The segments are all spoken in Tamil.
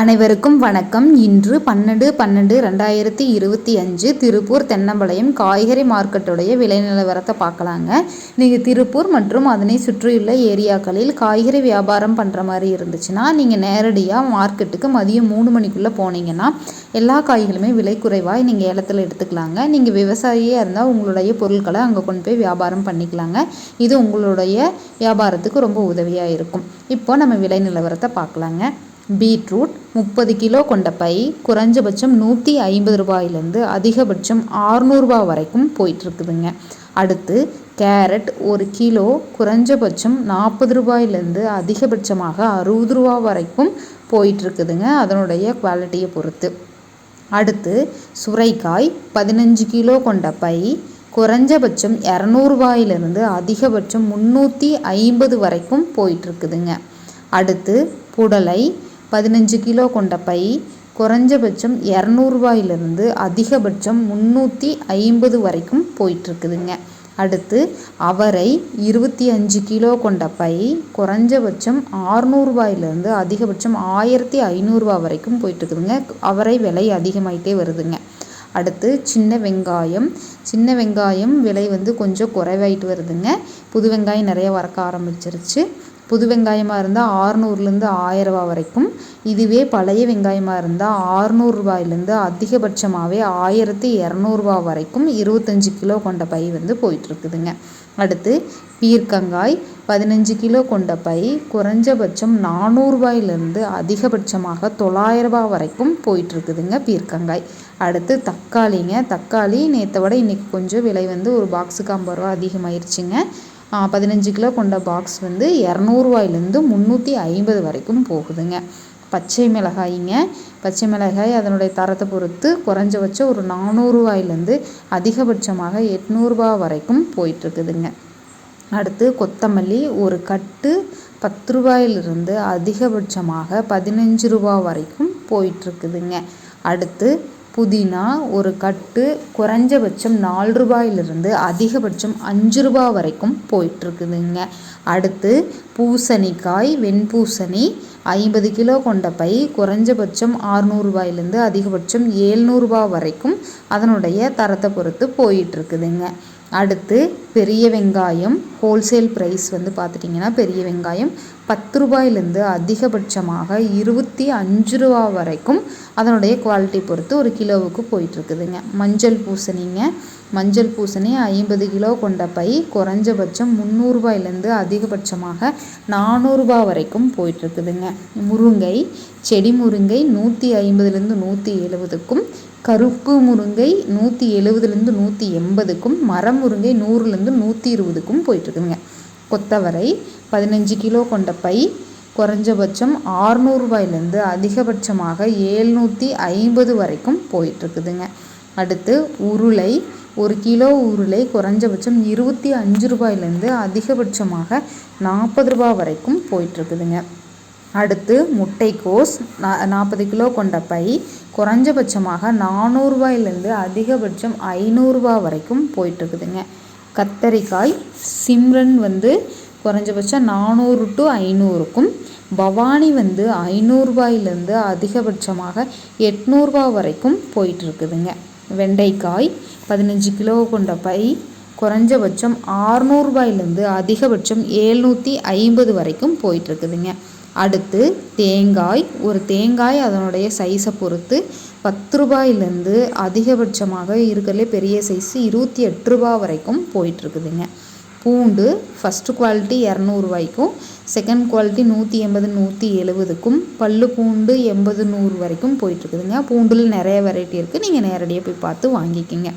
அனைவருக்கும் வணக்கம். இன்று பன்னெண்டு பன்னெண்டு ரெண்டாயிரத்தி இருபத்தி அஞ்சு திருப்பூர் தென்னம்பாளையம் காய்கறி மார்க்கெட்டுடைய விலை நிலவரத்தை பார்க்கலாங்க. நீங்கள் திருப்பூர் மற்றும் அதனை சுற்றியுள்ள ஏரியாக்களில் காய்கறி வியாபாரம் பண்ணுற மாதிரி இருந்துச்சுன்னா நீங்கள் நேரடியாக மார்க்கெட்டுக்கு மதியம் மூணு மணிக்குள்ளே போனீங்கன்னா எல்லா காய்களுமே விலை குறைவாக நீங்கள் ஏலத்தில் எடுத்துக்கலாங்க. நீங்கள் விவசாயியாக இருந்தால் உங்களுடைய பொருட்களை அங்கே கொண்டு போய் வியாபாரம் பண்ணிக்கலாங்க. இது உங்களுடைய வியாபாரத்துக்கு ரொம்ப உதவியாக இருக்கும். இப்போ நம்ம விலை நிலவரத்தை பார்க்கலாங்க. பீட்ரூட் முப்பது கிலோ கொண்ட பை குறைஞ்சபட்சம் நூற்றி ஐம்பது ரூபாயிலேருந்து அதிகபட்சம் ஆறுநூறுபா வரைக்கும் போயிட்டுருக்குதுங்க. அடுத்து கேரட் ஒரு கிலோ குறைஞ்சபட்சம் நாற்பது ரூபாயிலேருந்து அதிகபட்சமாக அறுபது ரூபா வரைக்கும் போயிட்டுருக்குதுங்க அதனுடைய குவாலிட்டியை பொறுத்து. அடுத்து சுரைக்காய் பதினஞ்சு கிலோ கொண்ட பை குறைஞ்சபட்சம் இரநூறுபாயிலிருந்து அதிகபட்சம் முந்நூற்றி ஐம்பது வரைக்கும் போயிட்டுருக்குதுங்க. அடுத்து புடலை பதினஞ்சு கிலோ கொண்ட பை குறைஞ்சபட்சம் இரநூறுபாயிலிருந்து அதிகபட்சம் முந்நூற்றி ஐம்பது வரைக்கும் போயிட்டுருக்குதுங்க. அடுத்து அவரை இருபத்தி அஞ்சு கிலோ கொண்ட பை குறைஞ்சபட்சம் ஆறுநூறுபாயிலேருந்து அதிகபட்சம் ஆயிரத்தி ஐநூறுரூவா வரைக்கும் போயிட்டுருக்குதுங்க. அவரை விலை அதிகமாயிட்டே வருதுங்க. அடுத்து சின்ன வெங்காயம். சின்ன வெங்காயம் விலை வந்து கொஞ்சம் குறைவாயிட்டு வருதுங்க. புது வெங்காயம் நிறைய வரக்க ஆரம்பிச்சிருச்சு. புது வெங்காயமாக இருந்தால் ஆறுநூறுலேருந்து ஆயிரரூபா வரைக்கும். இதுவே பழைய வெங்காயமாக இருந்தால் ஆறுநூறுபாயிலேருந்து அதிகபட்சமாகவே ஆயிரத்தி இரநூறுபா வரைக்கும் இருபத்தஞ்சி கிலோ கொண்ட பை வந்து போயிட்டுருக்குதுங்க. அடுத்து பீர்க்கங்காய் பதினஞ்சு கிலோ கொண்ட பை குறைஞ்சபட்சம் நானூறுபாயிலேருந்து அதிகபட்சமாக தொள்ளாயிரரூபா வரைக்கும் போயிட்டுருக்குதுங்க பீர்க்கங்காய். அடுத்து தக்காளிங்க. தக்காளி நேற்றை விட இன்றைக்கி கொஞ்சம் விலை வந்து ஒரு பாக்ஸுக்கு ஐம்பது ரூபா அதிகமாயிருச்சுங்க. பதினஞ்சு கிலோ கொண்ட பாக்ஸ் வந்து இரநூறுவாயிலேருந்து முந்நூற்றி ஐம்பது வரைக்கும் போகுதுங்க. பச்சை மிளகாய்ங்க. பச்சை மிளகாய் அதனுடைய தரத்தை பொறுத்து குறைஞ்சபட்சம் ஒரு நானூறுரூவாயிலேருந்து அதிகபட்சமாக எட்நூறுபா வரைக்கும் போயிட்டுருக்குதுங்க. அடுத்து கொத்தமல்லி ஒரு கட்டு பத்து ரூபாயிலிருந்து அதிகபட்சமாக பதினஞ்சு ரூபா வரைக்கும் போயிட்டுருக்குதுங்க. அடுத்து புதினா ஒரு கட்டு குறைஞ்சபட்சம் நாலு ரூபாயிலிருந்து அதிகபட்சம் அஞ்சு ரூபா வரைக்கும் போயிட்டுருக்குதுங்க. அடுத்து பூசணிக்காய் வெண்பூசணி ஐம்பது கிலோ கொண்ட பை குறைஞ்சபட்சம் ஆறுநூறுபாயிலேருந்து அதிகபட்சம் ஏழ்நூறுபா வரைக்கும் அதனுடைய தரத்தை பொறுத்து போயிட்டுருக்குதுங்க. அடுத்து பெரிய வெங்காயம் ஹோல்சேல் ப்ரைஸ் வந்து பார்த்துட்டிங்கன்னா பெரிய வெங்காயம் பத்து ரூபாயிலேருந்து அதிகபட்சமாக இருபத்தி அஞ்சு ரூபா வரைக்கும் அதனுடைய குவாலிட்டி பொறுத்து ஒரு கிலோவுக்கு போயிட்டுருக்குதுங்க. மஞ்சள் பூசணிங்க மஞ்சள் பூசணி ஐம்பது கிலோ கொண்ட பை குறைஞ்சபட்சம் முந்நூறுபாயிலேருந்து அதிகபட்சமாக நானூறுபா வரைக்கும் போயிட்டுருக்குதுங்க. முருங்கை செடி முருங்கை நூற்றி ஐம்பதுலேருந்து நூற்றி எழுபதுக்கும் கருப்பு முருங்கை நூற்றி எழுபதுலேருந்து நூற்றி எண்பதுக்கும் மரம் முருங்கை நூறுலேருந்து நூற்றி இருபதுக்கும் போயிட்டுருக்குங்க கொத்தவரை பதினஞ்சு கிலோ கொண்ட பை குறைஞ்சபட்சம் ஆறுநூறுபாயிலேருந்து அதிகபட்சமாக ஏழ்நூற்றி ஐம்பது வரைக்கும் போயிட்டுருக்குதுங்க. அடுத்து உருளை ஒரு கிலோ உருளை குறைஞ்சபட்சம் இருபத்தி அஞ்சு ரூபாயிலேருந்து அதிகபட்சமாக நாற்பது ரூபா வரைக்கும் போயிட்டுருக்குதுங்க. அடுத்து முட்டைக்கோஸ் நா நாற்பது கிலோ கொண்ட பை குறைஞ்சபட்சமாக நானூறுபாயிலேருந்து அதிகபட்சம் ஐநூறுரூபா வரைக்கும் போயிட்டுருக்குதுங்க. கத்தரிக்காய் சிம்ரன் வந்து குறைஞ்சபட்சம் நானூறு டு ஐநூறுக்கும் பவானி வந்து ஐநூறுரூபாயிலேருந்து அதிகபட்சமாக எட்நூறுபா வரைக்கும் போயிட்டுருக்குதுங்க. வெண்டைக்காய் பதினஞ்சு கிலோ கொண்ட பை குறைஞ்சபட்சம் ஆறுநூறுபாயிலேருந்து அதிகபட்சம் ஏழ்நூற்றி ஐம்பது வரைக்கும் போயிட்டுருக்குதுங்க. அடுத்து தேங்காய். ஒரு தேங்காய் அதனுடைய சைஸை பொறுத்து பத்து ரூபாயிலேருந்து அதிகபட்சமாக இருக்கிறதுலே பெரிய சைஸு இருபத்தி எட்டு ரூபா வரைக்கும் போயிட்டுருக்குதுங்க. பூண்டு ஃபஸ்ட்டு குவாலிட்டி இரநூறுவாய்க்கும் செகண்ட் குவாலிட்டி நூற்றி எண்பது நூற்றி எழுபதுக்கும் பல்லு பூண்டு எண்பது நூறு வரைக்கும் போயிட்டுருக்குதுங்க. பூண்டில் நிறைய வெரைட்டி இருக்குது நீங்கள் நேரடியாக போய் பார்த்து வாங்கிக்கிங்க.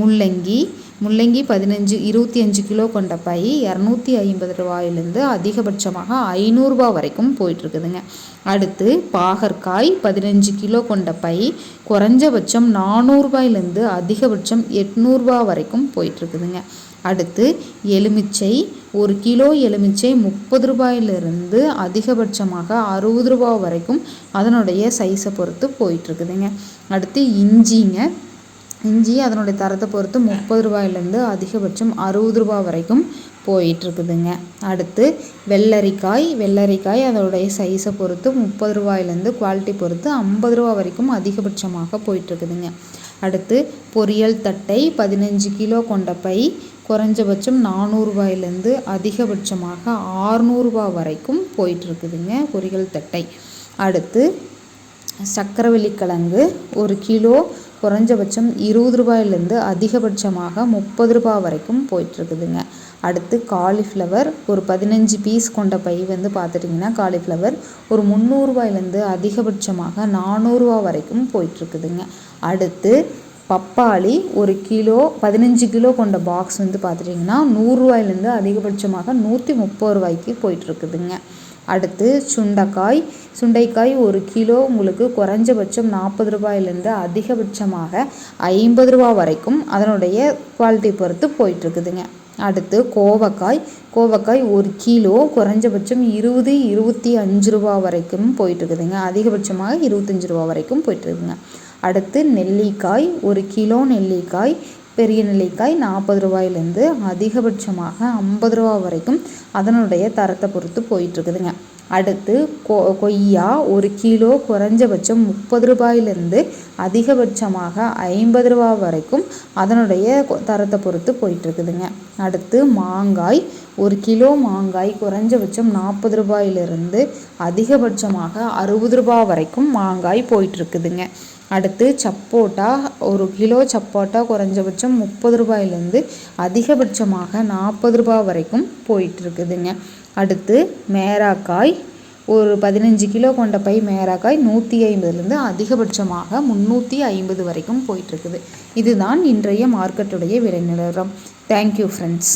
முள்ளங்கி முள்ளங்கி பதினஞ்சு இருபத்தி அஞ்சு கிலோ கொண்ட பை இரநூத்தி ஐம்பது ரூபாயிலேருந்து அதிகபட்சமாக ஐநூறுரூபா வரைக்கும் போயிட்டுருக்குதுங்க. அடுத்து பாகற்காய் பதினஞ்சு கிலோ கொண்ட பை குறைஞ்சபட்சம் நானூறுபாயிலேருந்து அதிகபட்சம் எட்நூறுபா வரைக்கும் போயிட்டுருக்குதுங்க. அடுத்து எலுமிச்சை ஒரு கிலோ எலுமிச்சை முப்பது ரூபாயிலிருந்து அதிகபட்சமாக அறுபது ரூபா வரைக்கும் அதனுடைய சைஸை பொறுத்து போயிட்டுருக்குதுங்க. அடுத்து இஞ்சிங்க இஞ்சி அதனுடைய தரத்தை பொறுத்து முப்பது ரூபாயிலேருந்து அதிகபட்சம் அறுபது ரூபா வரைக்கும் போயிட்டுருக்குதுங்க. அடுத்து வெள்ளரிக்காய் வெள்ளரிக்காய் அதோடைய சைஸை பொறுத்து முப்பது ரூபாயிலேருந்து குவாலிட்டி பொறுத்து ஐம்பது ரூபா வரைக்கும் அதிகபட்சமாக போயிட்டுருக்குதுங்க. அடுத்து பொரியல் தட்டை பதினஞ்சு கிலோ கொண்ட பை குறைஞ்சபட்சம் நானூறுரூவாயிலேருந்து அதிகபட்சமாக ஆறுநூறுபா வரைக்கும் போயிட்டுருக்குதுங்க பொரியல் தட்டை. அடுத்து சக்கரவள்ளி கிழங்கு ஒரு கிலோ குறைஞ்சபட்சம் இருபது ரூபாயிலேருந்து அதிகபட்சமாக முப்பது ரூபாய் வரைக்கும் போயிட்டுருக்குதுங்க. அடுத்து காலிஃப்ளவர் ஒரு பதினஞ்சு பீஸ் கொண்ட பை வந்து பார்த்துட்டிங்கன்னா காலிஃப்ளவர் ஒரு முந்நூறுரூவாயிலேருந்து அதிகபட்சமாக நானூறுரூவா வரைக்கும் போயிட்டுருக்குதுங்க. அடுத்து பப்பாளி ஒரு கிலோ பதினஞ்சு கிலோ கொண்ட பாக்ஸ் வந்து பார்த்துட்டிங்கன்னா நூறுரூவாயிலேருந்து அதிகபட்சமாக நூற்றி முப்பது ரூபாய்க்கு போயிட்டுருக்குதுங்க. அடுத்து சுண்டைக்காய். சுண்டைக்காய் ஒரு கிலோ உங்களுக்கு குறைஞ்சபட்சம் நாற்பது ரூபாயிலேருந்து அதிகபட்சமாக ஐம்பது ரூபா வரைக்கும் அதனுடைய குவாலிட்டி பொறுத்து போயிட்டுருக்குதுங்க. அடுத்து கோவக்காய். கோவக்காய் ஒரு கிலோ குறைஞ்சபட்சம் இருபது இருபத்தி அஞ்சு ரூபா வரைக்கும் போயிட்டுருக்குதுங்க. அதிகபட்சமாக இருபத்தஞ்சி ரூபா வரைக்கும் போயிட்டுருக்குங்க. அடுத்து நெல்லிக்காய். ஒரு கிலோ நெல்லிக்காய். பெரிய நெல்லிக்காய் நாற்பது ரூபாயிலேருந்து அதிகபட்சமாக ஐம்பது ரூபா வரைக்கும் அதனுடைய தரத்தை பொறுத்து போயிட்டுருக்குதுங்க. அடுத்து கொ கொய்யா ஒரு கிலோ குறைஞ்சபட்சம் முப்பது ரூபாயிலேருந்து அதிகபட்சமாக ஐம்பது ரூபா வரைக்கும் அதனுடைய தரத்தை பொறுத்து போயிட்டுருக்குதுங்க. அடுத்து மாங்காய் ஒரு கிலோ மாங்காய் குறைஞ்சபட்சம் நாற்பது ரூபாயிலிருந்து அதிகபட்சமாக அறுபது ரூபா வரைக்கும் மாங்காய் போயிட்டுருக்குதுங்க. அடுத்து சப்போட்டா ஒரு கிலோ சப்போட்டா குறைஞ்சபட்சம் முப்பது ரூபாயிலேருந்து அதிகபட்சமாக நாற்பது ரூபாய் வரைக்கும் போயிட்டுருக்குதுங்க. அடுத்து மேராக்காய். ஒரு பதினஞ்சு கிலோ கொண்ட பை மேராக்காய் நூற்றி ஐம்பதுலேருந்து அதிகபட்சமாக முந்நூற்றி ஐம்பது வரைக்கும் போயிட்டுருக்குது. இதுதான் இன்றைய மார்க்கெட்டுடைய விலை நிலவரம். Thank you friends